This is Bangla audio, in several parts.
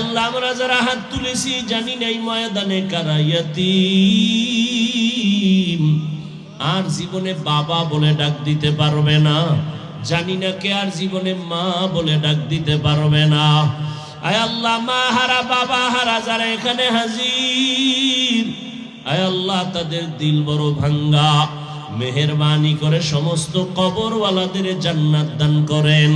আল্লাহ, আমরা যারা হাত তুলেছি, জানি নাই ময়দানে কারাইয়াতি আর জীবনে বাবা বলে ডাক দিতে পারবে না। জানি না কে আর জীবনে মা বলে ডাক দিতে পারবে না। আয় আল্লাহ, মা হারা, বাবা হারা, যারা এখানে হাজির। আয় আল্লাহ, তাদের দিল বড় ভাঙ্গা। মেহরবানি করে সমস্ত কবরওয়ালাদের জান্নাত দান করেন।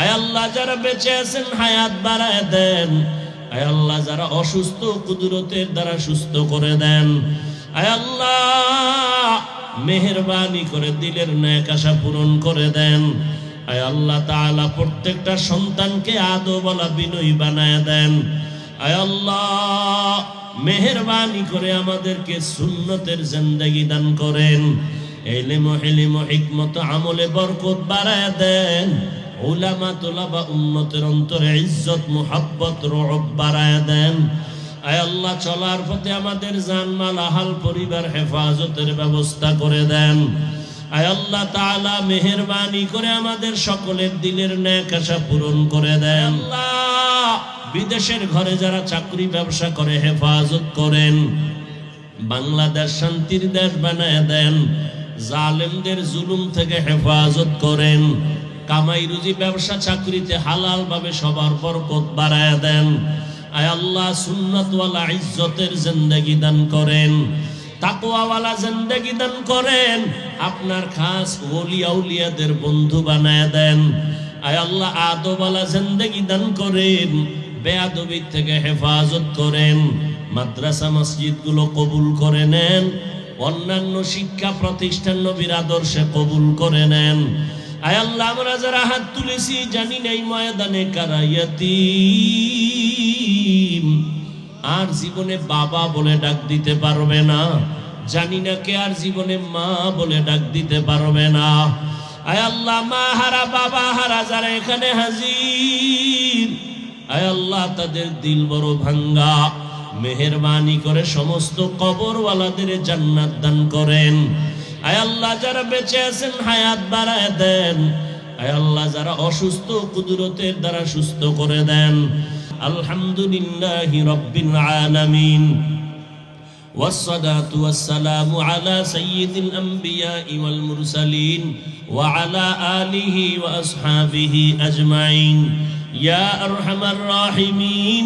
আয় আল্লাহ যারা বেঁচে আছেন, হায়াত বাড়ায় দেন। আয় আল্লাহ যারা অসুস্থ, কুদরতের দ্বারা সুস্থ করে দেন। আয় আল্লাহ, মেহরবানি করে, দিলের ন্যাক আশা পূরণ করে দেন। আয় আল্লাহ তাআলা প্রত্যেকটা সন্তানকে আদো বলা বিনয়ী বানায় দেন। আয় আল্লাহ, মেহরবানি করে আমাদেরকে সুন্নতের জিন্দেগি দান করেন। এলেম হেলিম হিকমত আমলে বরকত বাড়ায় দেন। উলামা তোলাবা উন্নতের অন্তরে ইজ্জত, মুহাব্বত রব বাড়ায় দেন। আয় আল্লাহ, চলার পথে আমাদের জানমাল, আহাল পরিবার হেফাজতের ব্যবস্থা করে দেন। আয় আল্লাহ তাআলা, মেহেরবানি করে আমাদের সকলের দিলের ন্যাক আশা পূরণ করে দেন। আল্লাহ, বিদেশের ঘরে যারা চাকরি ব্যবসা করে, হেফাজত করেন। বাংলাদেশ শান্তির দেশ বানায় দেন। জালেমদের জুলুম থেকে হেফাজত করেন। কামাই রুজি ব্যবসা চাকরিতে হালাল ভাবে সবার বরকত বাড়ায় দেন। আয় আল্লাহ, সুন্নতওয়ালা ইজ্জতের জিন্দেগি দান করেন। তাকওয়াওয়ালা জিন্দেগি দান করেন। আপনার খাস ওলিয়া উলিয়াদের বন্ধু বানায় দেন। আয় আল্লাহ আদবালা জিন্দেগি দান করেন। বেয়াদবির থেকে হেফাজত করেন। মাদ্রাসা, মসজিদগুলো কবুল করে নেন। অন্যান্য শিক্ষা প্রতিষ্ঠান নবীর আদর্শে কবুল করে নেন। আয় আল্লাহ, আমরা যারা হাত তুলেছি, জানি নাই ময়দানে কারাইয়াতি আর জীবনে বাবা বলে ডাক দিতে পারবে না, জানি না কে আর জীবনে মা বলে ডাক দিতে পারবে না। আয় আল্লাহ, মা হারা, বাবা হারা, যারা এখানে হাজির। আয় আল্লাহ, তাদের দিল বড় ভাঙ্গা। মেহরবানি করে সমস্ত কবরওয়ালাদের জান্নাত দান করেন। আয় আল্লাহ যারা বেঁচে আছেন হায়াত বাড়ায় দেন আয় আল্লাহ যারা অসুস্থ কুদরতের দ্বারা সুস্থ করে দেন আলহামদুলিল্লাহ রব্বিল আলামিন والصلاة والسلام على سيد الأنبياء والمرسلين وعلى آله وأصحابه أجمعين يا أرحم الراحمين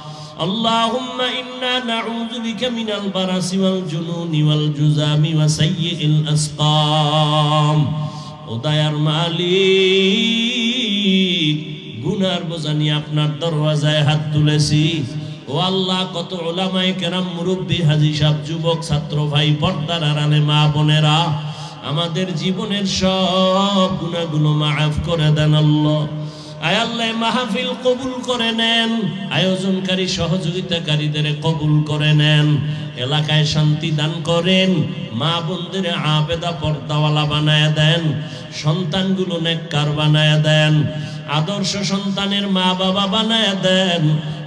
اللهم إنا نعوذ بك من البرس والجنون والجزام وسيء الأسقام উদয়ার মালিক গুনার বোঝানি আপনার দরওয়াজায় হাত তুলেছি ও আল্লাহ কত ওলামায় কেরাম মুরব্বী হাজি সাহ যুবক ছাত্র ভাই পর্দার আড়ালে মা বোনেরা আমাদের জীবনের সব গুণাগুলো মাফ করে দেন আল্লাহ আয় আল্লাহ মাহফিল কবুল করে নেন। আয়োজনকারী সহযোগিতাকারীদের কবুল করে নেন। এলাকায় শান্তি দান করেন। মা বোনদের আবেদা পর্দাওয়ালা বানায় দেন। সন্তানগুলো নেককার বানায় দেন। আদর্শ সন্তানের মা বাবা বানায় দেন।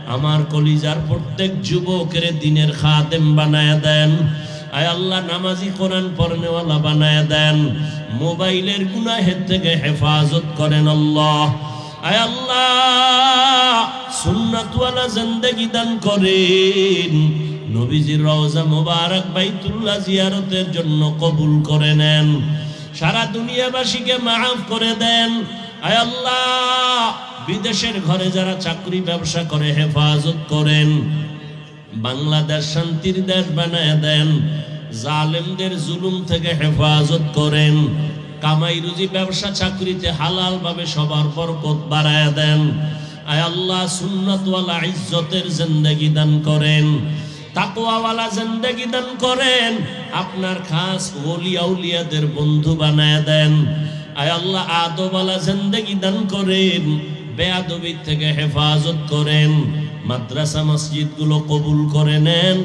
আমার কলিজার প্রত্যেক যুবকের দিনের খাদেম বানায় দেন। আয় আল্লাহ, নামাজি কোরআন পড়নেওয়ালা বানায় দেন। মোবাইলের গুনাহের থেকে হেফাজত করেন আল্লাহ। আয় আল্লাহ সুন্নাতওয়ালা জিন্দেগি দান করেন। নবীজির রওজা মোবারক বাইতুল্লাহ জিয়ারতের জন্য কবুল করে নেন। সারা দুনিয়াবাসীকে মাফ করে দেন। আয় আল্লাহ, বিদেশের ঘরে যারা চাকরি ব্যবসা করে, হেফাজত করেন। বাংলাদেশ শান্তির দেশ বানায় দেন। জালেমদের জুলুম থেকে হেফাজত করেন। কামাই রুজি ব্যবসা চাকরিতে হালাল ভাবে সবার বরকত বাড়ায় দেন। আয় আল্লাহ সুন্নতওয়ালা ইজ্জতের জিন্দেগি দান করেন। তাকওয়াওয়ালা জিন্দেগি দান করেন। আপনার খাস ওলিয়া উলিয়াদের বন্ধু বানায় দেন। আয় আল্লাহ আদবালা জিন্দেগি দান করেন। বেয়াদবির থেকে হেফাজত করেন। মাদ্রাসা মসজিদগুলো কবুল করে নেন।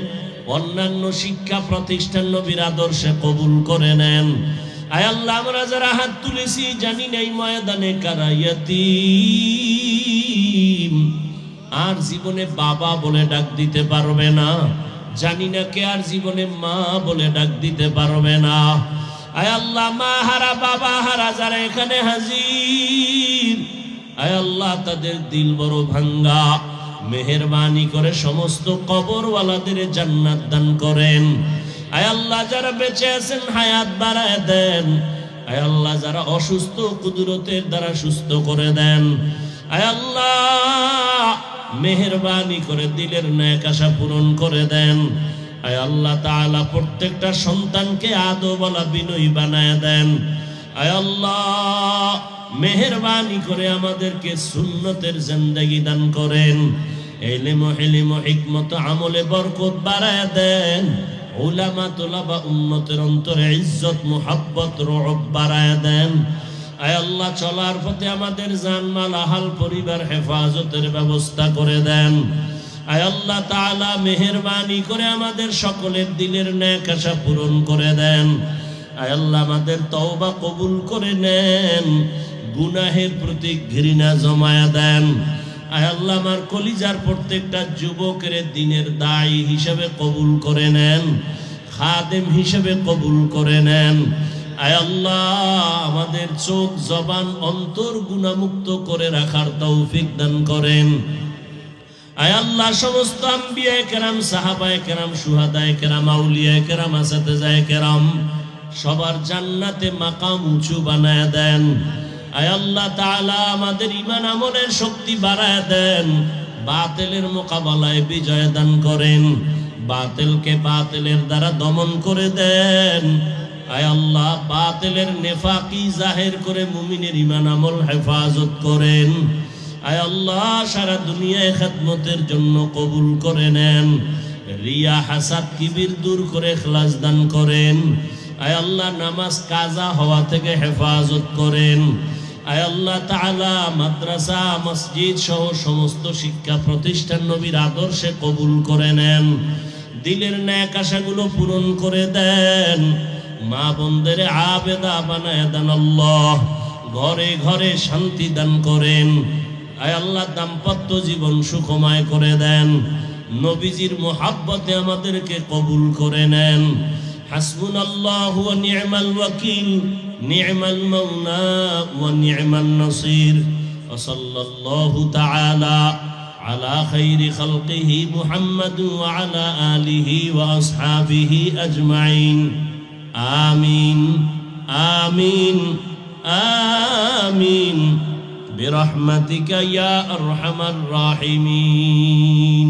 অন্যান্য শিক্ষা প্রতিষ্ঠান নবীর আদর্শে কবুল করে নেন। আয় আল্লাহ, আমরা যারা হাত তুলেছি, জানি নাই ময়দানে কারাইয়াতি আর জীবনে বাবা বলে ডাক দিতে পারবে না। জানি না কে আর জীবনে মা বলে ডাক দিতে পারবে না। আয় আল্লাহ, মা হারা, বাবা হারা, যারা এখানে হাজির। আয় আল্লাহ, তাদের দিল বড় ভাঙ্গা। মেহরবানি করে সমস্ত কবরওয়ালাদের জান্নাত দান করেন। আয় আল্লাহ, যারা বেঁচে আছেন, হায়াত বাড়ায় দেন। আয় আল্লাহ, যারা অসুস্থ, কুদরতের দ্বারা সুস্থ করে দেন। আয় আল্লাহ, মেহরবানি করে, দিলের ন্যাক আশা পূরণ করে দেন। আয় আল্লাহ তাআলা, প্রত্যেকটা সন্তানকে আদো বলা বিনয়ী বানায় দেন। আয় আল্লাহ, মেহরবানি করে আমাদেরকে সুন্নতের জিন্দেগি দান করেন। এলিম এলিম হিকমত আমলে বরকত বাড়ায় দেন। উলামা তোলাবা উম্মতের অন্তরে ইজ্জত, মুহাব্বত, রব বাড়ায় দেন। আয় আল্লাহ, চলার পথে আমাদের জানমাল, আহাল পরিবার হেফাজতের ব্যবস্থা করে দেন। আয় আল্লাহ তাআলা, মেহেরবানি করে আমাদের সকলের দিলের ন্যাক আশা পূরণ করে দেন। আয় আল্লাহ, আমাদের তওবা কবুল করে নেন। গুনাহের প্রতি ঘৃণা জমায়া দেন। আল্লাহ আমার কলিজার প্রত্যেকটা যুবকের দিনের দায়ী হিসেবে কবুল করে নেন, খাদেম হিসেবে কবুল করে নেন। আল্লাহ, আমাদের চোখ জবান অন্তর গুণামুক্ত করে রাখার তৌফিক দান করেন। আয় আল্লাহ, সমস্ত আম্বিয়ায় কেরাম, সাহাবায় কেরাম, সুহাদায় কেরাম আউলিয়ায় কেরাম আসাতে যায় কেরাম, সবার জান্নাতে মাকাম উঁচু বানায় দেন। আয় আল্লাহ তাআলা আমাদের ইমান আমলের শক্তি বাড়ায় দেন। বাতিলের মোকাবেলায় বিজয় দান করেন। বাতিলকে বাতিলের দ্বারা দমন করে দেন। আয় আল্লাহ, বাতিলের নেফাকি জাহের করে মুমিনের ইমান আমল হেফাজত করেন। আয় আল্লাহ, সারা দুনিয়ায় খেদমতের জন্য কবুল করে নেন। রিয়া হাসাদ কিবির দূর করে খ্লাস দান করেন। আয় আল্লাহ, নামাজ কাজা হওয়া থেকে হেফাজত করেন। আল্লাহ তাআলা মাদ্রাসা, মসজিদ সহ সমস্ত শিক্ষা প্রতিষ্ঠান নবীর আদর্শে কবুল করে নেন। দিলের ন্যাক আশাগুলো পূরণ করে দেন। মা বোনদের আবেদা বানায় দেন আল্লাহ। ঘরে ঘরে শান্তি দান করেন। আয় আল্লাহ দাম্পত্য জীবন সুখময় করে দেন। নবীজির মোহাব্বতে আমাদেরকে কবুল করে নেন। حسبنا الله ونعم الوكيل نعم المولى ونعم النصير. وصلى الله تعالى على خير خلقه محمد وعلى آله وأصحابه أجمعين. آمين آمين آمين. برحمتك يا أرحم الراحمين.